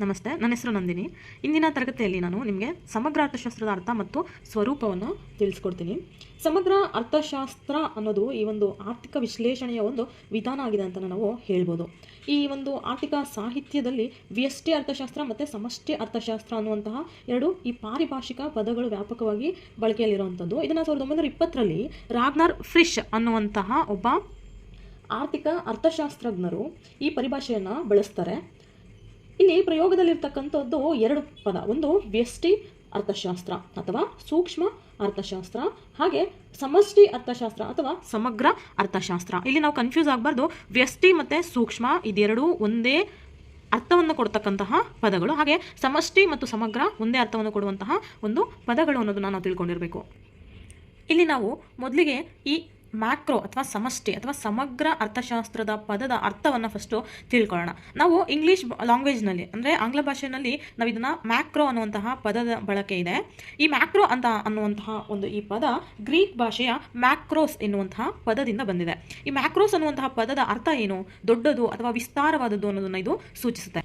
ನಮಸ್ತೆ, ನನ್ನ ಹೆಸರು ನಂದಿನಿ. ಇಂದಿನ ತರಗತಿಯಲ್ಲಿ ನಾನು ನಿಮಗೆ ಸಮಗ್ರ ಅರ್ಥಶಾಸ್ತ್ರದ ಅರ್ಥ ಮತ್ತು ಸ್ವರೂಪವನ್ನು ತಿಳಿಸ್ಕೊಡ್ತೀನಿ. ಸಮಗ್ರ ಅರ್ಥಶಾಸ್ತ್ರ ಅನ್ನೋದು ಈ ಒಂದು ಆರ್ಥಿಕ ವಿಶ್ಲೇಷಣೆಯ ಒಂದು ವಿಧಾನ ಆಗಿದೆ ಅಂತ ನಾವು ಹೇಳ್ಬೋದು. ಈ ಒಂದು ಆರ್ಥಿಕ ಸಾಹಿತ್ಯದಲ್ಲಿ ವ್ಯಷ್ಟಿ ಅರ್ಥಶಾಸ್ತ್ರ ಮತ್ತು ಸಮಷ್ಟಿ ಅರ್ಥಶಾಸ್ತ್ರ ಅನ್ನುವಂತಹ ಎರಡು ಈ ಪಾರಿಭಾಷಿಕ ಪದಗಳು ವ್ಯಾಪಕವಾಗಿ ಬಳಕೆಯಲ್ಲಿರುವಂಥದ್ದು. ಇದನ್ನು ಸಾವಿರದ ಒಂಬೈನೂರ ಇಪ್ಪತ್ತರಲ್ಲಿ ರಾಗ್ನರ್ ಫ್ರಿಶ್ ಅನ್ನುವಂತಹ ಒಬ್ಬ ಆರ್ಥಿಕ ಅರ್ಥಶಾಸ್ತ್ರಜ್ಞರು ಈ ಪರಿಭಾಷೆಯನ್ನು ಬಳಸ್ತಾರೆ. ಇಲ್ಲಿ ಪ್ರಯೋಗದಲ್ಲಿರ್ತಕ್ಕಂಥದ್ದು ಎರಡು ಪದ. ಒಂದು ವ್ಯಷ್ಟಿ ಅರ್ಥಶಾಸ್ತ್ರ ಅಥವಾ ಸೂಕ್ಷ್ಮ ಅರ್ಥಶಾಸ್ತ್ರ. ಹಾಗೆ ಸಮಷ್ಟಿ ಅರ್ಥಶಾಸ್ತ್ರ ಅಥವಾ ಸಮಗ್ರ ಅರ್ಥಶಾಸ್ತ್ರ. ಇಲ್ಲಿ ನಾವು ಕನ್ಫ್ಯೂಸ್ ಆಗಬಾರ್ದು. ವ್ಯಷ್ಟಿ ಮತ್ತು ಸೂಕ್ಷ್ಮ ಇದೆರಡೂ ಒಂದೇ ಅರ್ಥವನ್ನು ಕೊಡ್ತಕ್ಕಂತಹ ಪದಗಳು. ಹಾಗೆ ಸಮಷ್ಟಿ ಮತ್ತು ಸಮಗ್ರ ಒಂದೇ ಅರ್ಥವನ್ನು ಕೊಡುವಂತಹ ಒಂದು ಪದಗಳು ಅನ್ನೋದನ್ನು ನಾವು ತಿಳ್ಕೊಂಡಿರಬೇಕು ಇಲ್ಲಿ ನಾವು ಮೊದಲಿಗೆ ಈ ಮ್ಯಾಕ್ರೋ ಅಥವಾ ಸಮಷ್ಟಿ ಅಥವಾ ಸಮಗ್ರ ಅರ್ಥಶಾಸ್ತ್ರದ ಪದದ ಅರ್ಥವನ್ನು ಫಸ್ಟು ತಿಳ್ಕೊಳ್ಳೋಣ. ನಾವು ಇಂಗ್ಲೀಷ್ ಲ್ಯಾಂಗ್ವೇಜ್ನಲ್ಲಿ ಅಂದರೆ ಆಂಗ್ಲ ಭಾಷೆಯಲ್ಲಿ ನಾವು ಇದನ್ನು ಮ್ಯಾಕ್ರೋ ಅನ್ನುವಂತಹ ಪದದ ಬಳಕೆ ಇದೆ. ಈ ಮ್ಯಾಕ್ರೋ ಅಂತ ಅನ್ನುವಂತಹ ಒಂದು ಈ ಪದ ಗ್ರೀಕ್ ಭಾಷೆಯ ಮ್ಯಾಕ್ರೋಸ್ ಎನ್ನುವಂತಹ ಪದದಿಂದ ಬಂದಿದೆ. ಈ ಮ್ಯಾಕ್ರೋಸ್ ಅನ್ನುವಂತಹ ಪದದ ಅರ್ಥ ಏನು? ದೊಡ್ಡದು ಅಥವಾ ವಿಸ್ತಾರವಾದದ್ದು ಅನ್ನೋದನ್ನು ಇದು ಸೂಚಿಸುತ್ತೆ.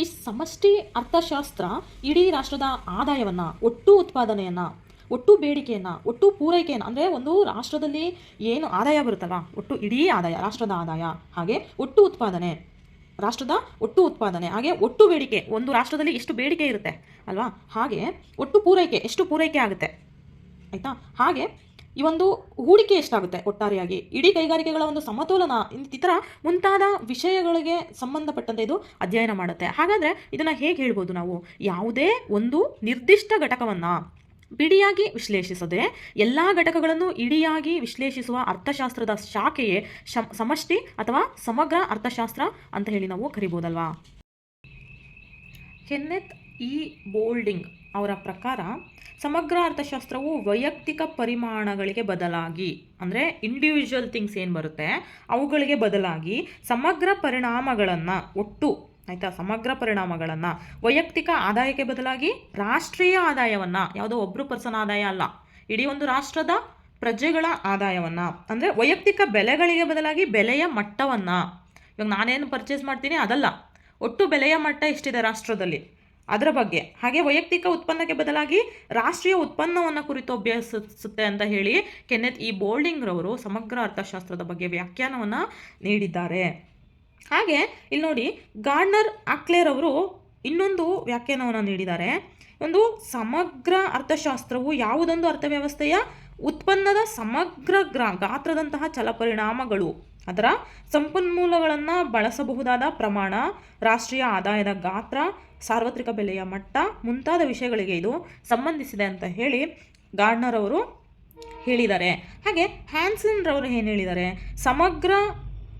ಈ ಸಮಷ್ಟಿ ಅರ್ಥಶಾಸ್ತ್ರ ಇಡೀ ರಾಷ್ಟ್ರದ ಆದಾಯವನ್ನು, ಒಟ್ಟು ಉತ್ಪಾದನೆಯನ್ನು ಒಟ್ಟು ಬೇಡಿಕೆಯನ್ನು, ಒಟ್ಟು ಪೂರೈಕೆಯನ್ನು, ಅಂದರೆ ಒಂದು ರಾಷ್ಟ್ರದಲ್ಲಿ ಏನು ಆದಾಯ ಬರುತ್ತಲ್ಲ, ಒಟ್ಟು ಇಡೀ ಆದಾಯ, ರಾಷ್ಟ್ರದ ಆದಾಯ, ಹಾಗೆ ಒಟ್ಟು ಉತ್ಪಾದನೆ, ರಾಷ್ಟ್ರದ ಒಟ್ಟು ಉತ್ಪಾದನೆ, ಹಾಗೆ ಒಟ್ಟು ಬೇಡಿಕೆ, ಒಂದು ರಾಷ್ಟ್ರದಲ್ಲಿ ಎಷ್ಟು ಬೇಡಿಕೆ ಇರುತ್ತೆ, ಅಲ್ವಾ? ಹಾಗೆ ಒಟ್ಟು ಪೂರೈಕೆ, ಎಷ್ಟು ಪೂರೈಕೆ ಆಗುತ್ತೆ, ಆಯಿತಾ? ಹಾಗೆ ಈ ಒಂದು ಹೂಡಿಕೆ ಎಷ್ಟಾಗುತ್ತೆ ಒಟ್ಟಾರೆಯಾಗಿ? ಇಡೀ ಕೈಗಾರಿಕೆಗಳ ಒಂದು ಸಮತೋಲನ ಥರ ಮುಂತಾದ ವಿಷಯಗಳಿಗೆ ಸಂಬಂಧಪಟ್ಟಂತೆ ಇದು ಅಧ್ಯಯನ ಮಾಡುತ್ತೆ. ಹಾಗಾದರೆ ಇದನ್ನು ಹೇಗೆ ಹೇಳ್ಬೋದು ನಾವು? ಯಾವುದೇ ಒಂದು ನಿರ್ದಿಷ್ಟ ಘಟಕವನ್ನು ಬಿಡಿಯಾಗಿ ವಿಶ್ಲೇಷಿಸದೆ ಎಲ್ಲ ಘಟಕಗಳನ್ನು ಇಡಿಯಾಗಿ ವಿಶ್ಲೇಷಿಸುವ ಅರ್ಥಶಾಸ್ತ್ರದ ಶಾಖೆಯೇ ಸಮಷ್ಟಿ ಅಥವಾ ಸಮಗ್ರ ಅರ್ಥಶಾಸ್ತ್ರ ಅಂತ ಹೇಳಿ ನಾವು ಕರಿಬೋದಲ್ವಾ? ಕೆನ್ನೆತ್ ಇ ಬೋಲ್ಡಿಂಗ್ ಅವರ ಪ್ರಕಾರ ಸಮಗ್ರ ಅರ್ಥಶಾಸ್ತ್ರವು ವೈಯಕ್ತಿಕ ಪರಿಮಾಣಗಳಿಗೆ ಬದಲಾಗಿ, ಅಂದರೆ ಇಂಡಿವಿಜುವಲ್ ಥಿಂಗ್ಸ್ ಏನು ಬರುತ್ತೆ, ಅವುಗಳಿಗೆ ಬದಲಾಗಿ ಸಮಗ್ರ ಪರಿಣಾಮಗಳನ್ನು ಒಟ್ಟು ಆಯಿತಾ? ಸಮಗ್ರ ಪರಿಣಾಮಗಳನ್ನು. ವೈಯಕ್ತಿಕ ಆದಾಯಕ್ಕೆ ಬದಲಾಗಿ ರಾಷ್ಟ್ರೀಯ ಆದಾಯವನ್ನು. ಯಾವುದೋ ಒಬ್ಬರು ಪರ್ಸನ್ ಆದಾಯ ಅಲ್ಲ. ಇಡೀ ಒಂದು ರಾಷ್ಟ್ರದ ಪ್ರಜೆಗಳ ಆದಾಯವನ್ನು. ಅಂದರೆ ವೈಯಕ್ತಿಕ ಬೆಲೆಗಳಿಗೆ ಬದಲಾಗಿ ಬೆಲೆಯ ಮಟ್ಟವನ್ನು. ಇವಾಗ ನಾನೇನು ಪರ್ಚೇಸ್ ಮಾಡ್ತೀನಿ? ಅದಲ್ಲ. ಒಟ್ಟು ಬೆಲೆಯ ಮಟ್ಟ ಎಷ್ಟಿದೆ ರಾಷ್ಟ್ರದಲ್ಲಿ? ಅದರ ಬಗ್ಗೆ. ಹಾಗೆ ವೈಯಕ್ತಿಕ ಉತ್ಪನ್ನಕ್ಕೆ ಬದಲಾಗಿ ರಾಷ್ಟ್ರೀಯ ಉತ್ಪನ್ನವನ್ನು ಕುರಿತು ಅಭ್ಯಸಿಸುತ್ತೆ ಅಂತ ಹೇಳಿ ಕೆನ್ನೆತ್ ಈ ಬೋಲ್ಡಿಂಗ್ರವರು ಸಮಗ್ರ ಅರ್ಥಶಾಸ್ತ್ರದ ಬಗ್ಗೆ ವ್ಯಾಖ್ಯಾನವನ್ನು ನೀಡಿದ್ದಾರೆ. ಹಾಗೆ ಇಲ್ಲಿ ನೋಡಿ ಗಾರ್ಡ್ನರ್ ಆಕ್ಲೇರ್ ಅವರು ಇನ್ನೊಂದು ವ್ಯಾಖ್ಯಾನವನ್ನು ನೀಡಿದ್ದಾರೆ. ಒಂದು ಸಮಗ್ರ ಅರ್ಥಶಾಸ್ತ್ರವು ಯಾವುದೊಂದು ಅರ್ಥವ್ಯವಸ್ಥೆಯ ಉತ್ಪನ್ನದ ಸಮಗ್ರ ಗ್ರಾ, ಗಾತ್ರದಂತಹ ಚಲಪರಿಣಾಮಗಳು. ಅದರ ಸಂಪನ್ಮೂಲಗಳನ್ನು ಬಳಸಬಹುದಾದ ಪ್ರಮಾಣ, ರಾಷ್ಟ್ರೀಯ ಆದಾಯದ ಗಾತ್ರ, ಸಾರ್ವತ್ರಿಕ ಬೆಲೆಯ ಮಟ್ಟ ಮುಂತಾದ ವಿಷಯಗಳಿಗೆ ಇದು ಸಂಬಂಧಿಸಿದೆ ಅಂತ ಹೇಳಿ ಗಾರ್ಡ್ನರ್ ಅವರು ಹೇಳಿದ್ದಾರೆ. ಹಾಗೆ ಹ್ಯಾನ್ಸನ್ ರವರು ಏನು ಹೇಳಿದ್ದಾರೆ? ಸಮಗ್ರ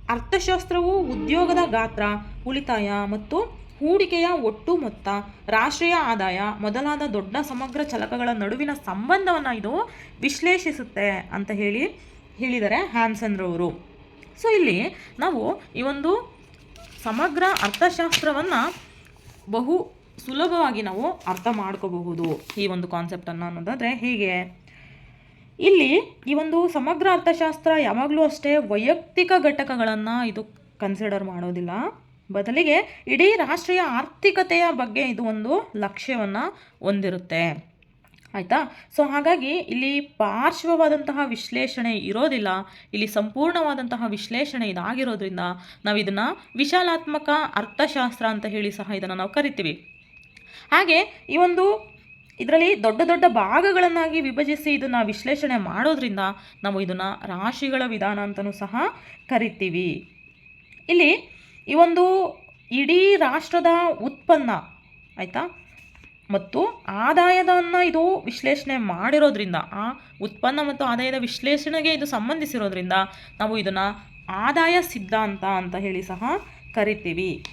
ಅರ್ಥಶಾಸ್ತ್ರವು ಉದ್ಯೋಗದ ಗಾತ್ರ, ಉಳಿತಾಯ ಮತ್ತು ಹೂಡಿಕೆಯ ಒಟ್ಟು ಮೊತ್ತ, ರಾಷ್ಟ್ರೀಯ ಆದಾಯ ಮೊದಲಾದ ದೊಡ್ಡ ಸಮಗ್ರ ಚಲಕಗಳ ನಡುವಿನ ಸಂಬಂಧವನ್ನು ಇದು ವಿಶ್ಲೇಷಿಸುತ್ತೆ ಅಂತ ಹೇಳಿ ಹೇಳಿದ್ದಾರೆ ಹ್ಯಾನ್ಸನ್ರವರು ಸೊ ಇಲ್ಲಿ ನಾವು ಈ ಒಂದು ಸಮಗ್ರ ಅರ್ಥಶಾಸ್ತ್ರವನ್ನು ಬಹು ಸುಲಭವಾಗಿ ನಾವು ಅರ್ಥ ಮಾಡ್ಕೋಬಹುದು ಈ ಒಂದು ಕಾನ್ಸೆಪ್ಟನ್ನು ಅನ್ನೋದಾದರೆ ಹೇಗೆ? ಇಲ್ಲಿ ಈ ಒಂದು ಸಮಗ್ರ ಅರ್ಥಶಾಸ್ತ್ರ ಯಾವಾಗಲೂ ಅಷ್ಟೇ ವೈಯಕ್ತಿಕ ಘಟಕಗಳನ್ನು ಇದು ಕನ್ಸಿಡರ್ ಮಾಡೋದಿಲ್ಲ. ಬದಲಿಗೆ ಇಡೀ ರಾಷ್ಟ್ರೀಯ ಆರ್ಥಿಕತೆಯ ಬಗ್ಗೆ ಇದು ಒಂದು ಲಕ್ಷ್ಯವನ್ನು ಹೊಂದಿರುತ್ತೆ. ಆಯಿತಾ? ಸೊ ಹಾಗಾಗಿ ಇಲ್ಲಿ ಪಾರ್ಶ್ವವಾದಂತಹ ವಿಶ್ಲೇಷಣೆ ಇರೋದಿಲ್ಲ. ಇಲ್ಲಿ ಸಂಪೂರ್ಣವಾದಂತಹ ವಿಶ್ಲೇಷಣೆ ಇದಾಗಿರೋದ್ರಿಂದ ನಾವು ಇದನ್ನು ವಿಶಾಲಾತ್ಮಕ ಅರ್ಥಶಾಸ್ತ್ರ ಅಂತ ಹೇಳಿ ಸಹ ಇದನ್ನು ನಾವು ಕರಿತೀವಿ. ಹಾಗೆ ಈ ಒಂದು ಇದರಲ್ಲಿ ದೊಡ್ಡ ದೊಡ್ಡ ಭಾಗಗಳನ್ನಾಗಿ ವಿಭಜಿಸಿ ಇದನ್ನು ವಿಶ್ಲೇಷಣೆ ಮಾಡೋದ್ರಿಂದ ನಾವು ಇದನ್ನು ರಾಶಿಗಳ ವಿಧಾನ ಅಂತಲೂ ಸಹ ಕರಿತೀವಿ. ಇಲ್ಲಿ ಈ ಒಂದು ಇಡೀ ರಾಷ್ಟ್ರದ ಉತ್ಪನ್ನ ಆಯಿತಾ? ಮತ್ತು ಆದಾಯದನ್ನು ಇದು ವಿಶ್ಲೇಷಣೆ ಮಾಡಿರೋದ್ರಿಂದ, ಆ ಉತ್ಪನ್ನ ಮತ್ತು ಆದಾಯದ ವಿಶ್ಲೇಷಣೆಗೆ ಇದು ಸಂಬಂಧಿಸಿರೋದ್ರಿಂದ ನಾವು ಇದನ್ನು ಆದಾಯ ಸಿದ್ಧಾಂತ ಅಂತ ಹೇಳಿ ಸಹ ಕರಿತೀವಿ.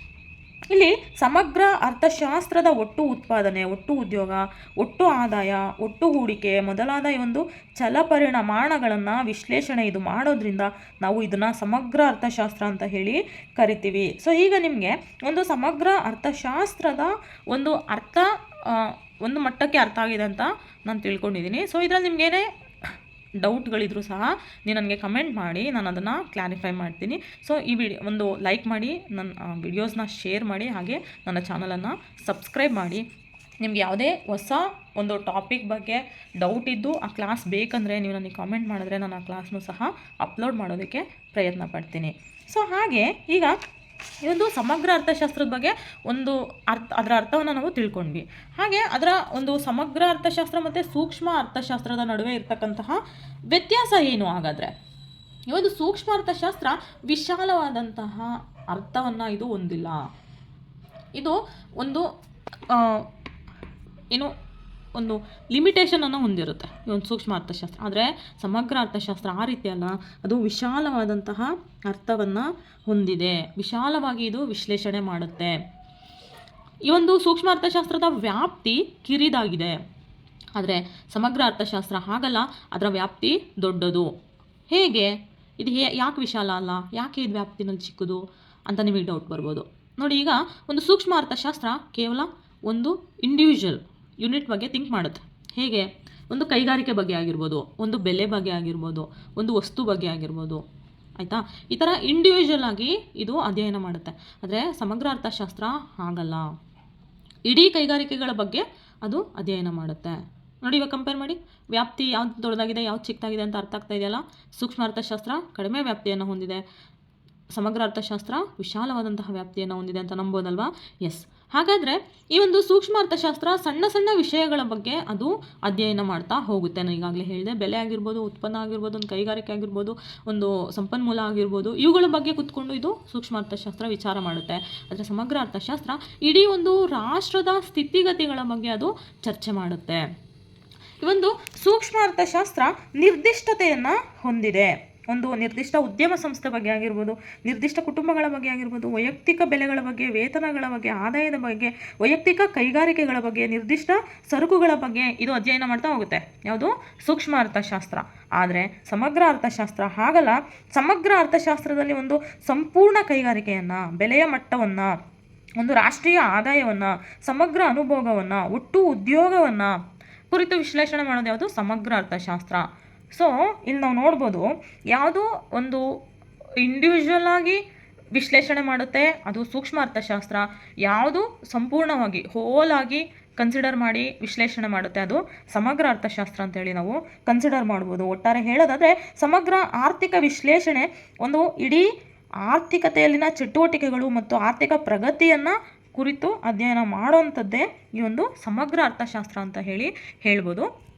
ಇಲ್ಲಿ ಸಮಗ್ರ ಅರ್ಥಶಾಸ್ತ್ರದ ಒಟ್ಟು ಉತ್ಪಾದನೆ, ಒಟ್ಟು ಉದ್ಯೋಗ, ಒಟ್ಟು ಆದಾಯ, ಒಟ್ಟು ಹೂಡಿಕೆ ಮೊದಲಾದ ಈ ಒಂದು ಚಲಪರಿಣಾಮಗಳನ್ನು ವಿಶ್ಲೇಷಣೆ ಇದು ಮಾಡೋದ್ರಿಂದ ನಾವು ಇದನ್ನು ಸಮಗ್ರ ಅರ್ಥಶಾಸ್ತ್ರ ಅಂತ ಹೇಳಿ ಕರಿತೀವಿ. ಸೊ ಈಗ ನಿಮಗೆ ಒಂದು ಸಮಗ್ರ ಅರ್ಥಶಾಸ್ತ್ರದ ಒಂದು ಅರ್ಥ ಒಂದು ಮಟ್ಟಕ್ಕೆ ಅರ್ಥ ಆಗಿದೆ ಅಂತ ನಾನು ತಿಳ್ಕೊಂಡಿದ್ದೀನಿ ಸೊ ಇದರಲ್ಲಿ ನಿಮಗೇನೆ ಡೌಟ್ಗಳಿದ್ರೂ ಸಹ ನೀವು ನನಗೆ ಕಮೆಂಟ್ ಮಾಡಿ, ನಾನು ಅದನ್ನು ಕ್ಲಾರಿಫೈ ಮಾಡ್ತೀನಿ. ಸೊ ಈ ವಿಡಿಯೋ ಒಂದು ಲೈಕ್ ಮಾಡಿ, ನನ್ನ ವಿಡಿಯೋಸ್ನ ಶೇರ್ ಮಾಡಿ, ಹಾಗೆ ನನ್ನ ಚಾನಲನ್ನು ಸಬ್ಸ್ಕ್ರೈಬ್ ಮಾಡಿ. ನಿಮ್ಗೆ ಯಾವುದೇ ಹೊಸ ಒಂದು ಟಾಪಿಕ್ ಬಗ್ಗೆ ಡೌಟ್ ಇದ್ದು ಆ ಕ್ಲಾಸ್ ಬೇಕಂದರೆ ನೀವು ನನಗೆ ಕಾಮೆಂಟ್ ಮಾಡಿದ್ರೆ ನಾನು ಆ ಕ್ಲಾಸ್ನೂ ಸಹ ಅಪ್ಲೋಡ್ ಮಾಡೋದಕ್ಕೆ ಪ್ರಯತ್ನ ಪಡ್ತೀನಿ. ಸೊ ಹಾಗೆ ಈಗ ಒಂದು ಸಮಗ್ರ ಅರ್ಥಶಾಸ್ತ್ರದ ಬಗ್ಗೆ ಒಂದು ಅರ್ಥ, ಅದರ ಅರ್ಥವನ್ನು ನಾವು ತಿಳ್ಕೊಂಡ್ವಿ. ಹಾಗೆ ಅದರ ಒಂದು ಸಮಗ್ರ ಅರ್ಥಶಾಸ್ತ್ರ ಮತ್ತು ಸೂಕ್ಷ್ಮ ಅರ್ಥಶಾಸ್ತ್ರದ ನಡುವೆ ಇರ್ತಕ್ಕಂತಹ ವ್ಯತ್ಯಾಸ ಏನು ಹಾಗಾದರೆ? ಈ ಒಂದು ಸೂಕ್ಷ್ಮ ಅರ್ಥಶಾಸ್ತ್ರ ವಿಶಾಲವಾದಂತಹ ಅರ್ಥವನ್ನು ಇದು ಹೊಂದಿಲ್ಲ. ಇದು ಒಂದು ಏನು ಒಂದು ಲಿಮಿಟೇಷನನ್ನು ಹೊಂದಿರುತ್ತೆ. ಈ ಒಂದು ಸೂಕ್ಷ್ಮ ಅರ್ಥಶಾಸ್ತ್ರ. ಆದರೆ ಸಮಗ್ರ ಅರ್ಥಶಾಸ್ತ್ರ ಆ ರೀತಿ ಅಲ್ಲ. ಅದು ವಿಶಾಲವಾದಂತಹ ಅರ್ಥವನ್ನು ಹೊಂದಿದೆ. ವಿಶಾಲವಾಗಿ ಇದು ವಿಶ್ಲೇಷಣೆ ಮಾಡುತ್ತೆ. ಈ ಒಂದು ಸೂಕ್ಷ್ಮ ಅರ್ಥಶಾಸ್ತ್ರದ ವ್ಯಾಪ್ತಿ ಕಿರಿದಾಗಿದೆ. ಆದರೆ ಸಮಗ್ರ ಅರ್ಥಶಾಸ್ತ್ರ ಹಾಗಲ್ಲ, ಅದರ ವ್ಯಾಪ್ತಿ ದೊಡ್ಡದು. ಹೇಗೆ? ಇದು ಹೇ, ಯಾಕೆ ವಿಶಾಲ ಅಲ್ಲ? ಯಾಕೆ ಇದು ವ್ಯಾಪ್ತಿನಲ್ಲಿ ಚಿಕ್ಕದು ಅಂತ ನಿಮಗೆ ಡೌಟ್ ಬರ್ಬೋದು. ನೋಡಿ, ಈಗ ಒಂದು ಸೂಕ್ಷ್ಮ ಅರ್ಥಶಾಸ್ತ್ರ ಕೇವಲ ಒಂದು ಇಂಡಿವಿಜುವಲ್ ಯೂನಿಟ್ ಬಗ್ಗೆ ಥಿಂಕ್ ಮಾಡುತ್ತೆ. ಹೇಗೆ? ಒಂದು ಕೈಗಾರಿಕೆ ಬಗ್ಗೆ ಆಗಿರ್ಬೋದು, ಒಂದು ಬೆಲೆ ಬಗ್ಗೆ ಆಗಿರ್ಬೋದು, ಒಂದು ವಸ್ತು ಬಗ್ಗೆ ಆಗಿರ್ಬೋದು, ಆಯಿತಾ? ಈ ಥರ ಇಂಡಿವಿಜುವಲ್ ಆಗಿ ಇದು ಅಧ್ಯಯನ ಮಾಡುತ್ತೆ. ಆದರೆ ಸಮಗ್ರ ಅರ್ಥಶಾಸ್ತ್ರ ಆಗಲ್ಲ ಇಡೀ ಕೈಗಾರಿಕೆಗಳ ಬಗ್ಗೆ ಅದು ಅಧ್ಯಯನ ಮಾಡುತ್ತೆ. ನೋಡಿ ಇವಾಗ ಕಂಪೇರ್ ಮಾಡಿ. ವ್ಯಾಪ್ತಿ ಯಾವ್ದು ದೊಡ್ಡದಾಗಿದೆ, ಯಾವ್ದು ಚಿಕ್ಕದಾಗಿದೆ ಅಂತ ಅರ್ಥ ಆಗ್ತಾ ಇದೆಯಲ್ಲ? ಸೂಕ್ಷ್ಮ ಅರ್ಥಶಾಸ್ತ್ರ ಕಡಿಮೆ ವ್ಯಾಪ್ತಿಯನ್ನು ಹೊಂದಿದೆ. ಸಮಗ್ರ ಅರ್ಥಶಾಸ್ತ್ರ ವಿಶಾಲವಾದಂತಹ ವ್ಯಾಪ್ತಿಯನ್ನು ಹೊಂದಿದೆ ಅಂತ ನಂಬೋದಲ್ವಾ? ಎಸ್ ಹಾಗಾದರೆ ಈ ಒಂದು ಸೂಕ್ಷ್ಮ ಅರ್ಥಶಾಸ್ತ್ರ ಸಣ್ಣ ಸಣ್ಣ ವಿಷಯಗಳ ಬಗ್ಗೆ ಅದು ಅಧ್ಯಯನ ಮಾಡ್ತಾ ಹೋಗುತ್ತೆ. ನಾನು ಈಗಾಗಲೇ ಹೇಳಿದೆ, ಬೆಲೆ ಆಗಿರ್ಬೋದು, ಉತ್ಪನ್ನ ಆಗಿರ್ಬೋದು, ಒಂದು ಕೈಗಾರಿಕೆ ಆಗಿರ್ಬೋದು, ಒಂದು ಸಂಪನ್ಮೂಲ ಆಗಿರ್ಬೋದು, ಇವುಗಳ ಬಗ್ಗೆ ಕುತ್ಕೊಂಡು ಇದು ಸೂಕ್ಷ್ಮ ಅರ್ಥಶಾಸ್ತ್ರ ವಿಚಾರ ಮಾಡುತ್ತೆ. ಆದರೆ ಸಮಗ್ರ ಅರ್ಥಶಾಸ್ತ್ರ ಇಡೀ ಒಂದು ರಾಷ್ಟ್ರದ ಸ್ಥಿತಿಗತಿಗಳ ಬಗ್ಗೆ ಅದು ಚರ್ಚೆ ಮಾಡುತ್ತೆ. ಈ ಒಂದು ಸೂಕ್ಷ್ಮ ಅರ್ಥಶಾಸ್ತ್ರ ನಿರ್ದಿಷ್ಟತೆಯನ್ನು ಹೊಂದಿದೆ. ಒಂದು ನಿರ್ದಿಷ್ಟ ಉದ್ಯಮ ಸಂಸ್ಥೆ ಬಗ್ಗೆ ಆಗಿರ್ಬೋದು, ನಿರ್ದಿಷ್ಟ ಕುಟುಂಬಗಳ ಬಗ್ಗೆ ಆಗಿರ್ಬೋದು, ವೈಯಕ್ತಿಕ ಬೆಲೆಗಳ ಬಗ್ಗೆ, ವೇತನಗಳ ಬಗ್ಗೆ, ಆದಾಯದ ಬಗ್ಗೆ, ವೈಯಕ್ತಿಕ ಕೈಗಾರಿಕೆಗಳ ಬಗ್ಗೆ, ನಿರ್ದಿಷ್ಟ ಸರಕುಗಳ ಬಗ್ಗೆ ಇದು ಅಧ್ಯಯನ ಮಾಡ್ತಾ ಹೋಗುತ್ತೆ. ಯಾವುದು? ಸೂಕ್ಷ್ಮ ಅರ್ಥಶಾಸ್ತ್ರ. ಆದರೆ ಸಮಗ್ರ ಅರ್ಥಶಾಸ್ತ್ರ ಹಾಗಲ್ಲ. ಸಮಗ್ರ ಅರ್ಥಶಾಸ್ತ್ರದಲ್ಲಿ ಒಂದು ಸಂಪೂರ್ಣ ಕೈಗಾರಿಕೆಯನ್ನು, ಬೆಲೆಯ ಮಟ್ಟವನ್ನು, ಒಂದು ರಾಷ್ಟ್ರೀಯ ಆದಾಯವನ್ನು, ಸಮಗ್ರ ಅನುಭೋಗವನ್ನು, ಒಟ್ಟು ಉದ್ಯೋಗವನ್ನು ಕುರಿತು ವಿಶ್ಲೇಷಣೆ ಮಾಡೋದು ಯಾವುದು? ಸಮಗ್ರ ಅರ್ಥಶಾಸ್ತ್ರ. ಸೊ ಇಲ್ಲಿ ನಾವು ನೋಡ್ಬೋದು ಯಾವುದೋ ಒಂದು ಇಂಡಿವಿಜುವಲ್ ಆಗಿ ವಿಶ್ಲೇಷಣೆ ಮಾಡುತ್ತೆ, ಅದು ಸೂಕ್ಷ್ಮ ಅರ್ಥಶಾಸ್ತ್ರ. ಯಾವುದು ಸಂಪೂರ್ಣವಾಗಿ ಹೋಲ್ ಆಗಿ ಕನ್ಸಿಡರ್ ಮಾಡಿ ವಿಶ್ಲೇಷಣೆ ಮಾಡುತ್ತೆ, ಅದು ಸಮಗ್ರ ಅರ್ಥಶಾಸ್ತ್ರ ಅಂತೇಳಿ ನಾವು ಕನ್ಸಿಡರ್ ಮಾಡ್ಬೋದು. ಒಟ್ಟಾರೆ ಹೇಳೋದಾದರೆ, ಸಮಗ್ರ ಆರ್ಥಿಕ ವಿಶ್ಲೇಷಣೆ ಒಂದು ಇಡೀ ಆರ್ಥಿಕತೆಯಲ್ಲಿನ ಚಟುವಟಿಕೆಗಳು ಮತ್ತು ಆರ್ಥಿಕ ಪ್ರಗತಿಯನ್ನು ಕುರಿತು ಅಧ್ಯಯನ ಮಾಡುವಂಥದ್ದೇ ಈ ಒಂದು ಸಮಗ್ರ ಅರ್ಥಶಾಸ್ತ್ರ ಅಂತ ಹೇಳಿ ಹೇಳ್ಬೋದು.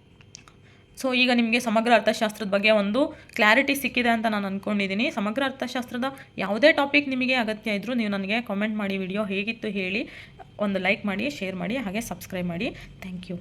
ಸೊ ಈಗ ನಿಮಗೆ ಸಮಗ್ರ ಅರ್ಥಶಾಸ್ತ್ರದ ಬಗ್ಗೆ ಒಂದು ಕ್ಲಾರಿಟಿ ಸಿಕ್ಕಿದೆ ಅಂತ ನಾನು ಅಂದ್ಕೊಂಡಿದ್ದೀನಿ ಸಮಗ್ರ ಅರ್ಥಶಾಸ್ತ್ರದ ಯಾವುದೇ ಟಾಪಿಕ್ ನಿಮಗೆ ಅಗತ್ಯ ಇದ್ದರೂ ನೀವು ನನಗೆ ಕಾಮೆಂಟ್ ಮಾಡಿ ವಿಡಿಯೋ ಹೇಗಿತ್ತು ಹೇಳಿ ಒಂದು ಲೈಕ್ ಮಾಡಿ ಶೇರ್ ಮಾಡಿ, ಹಾಗೆ ಸಬ್ಸ್ಕ್ರೈಬ್ ಮಾಡಿ. Thank you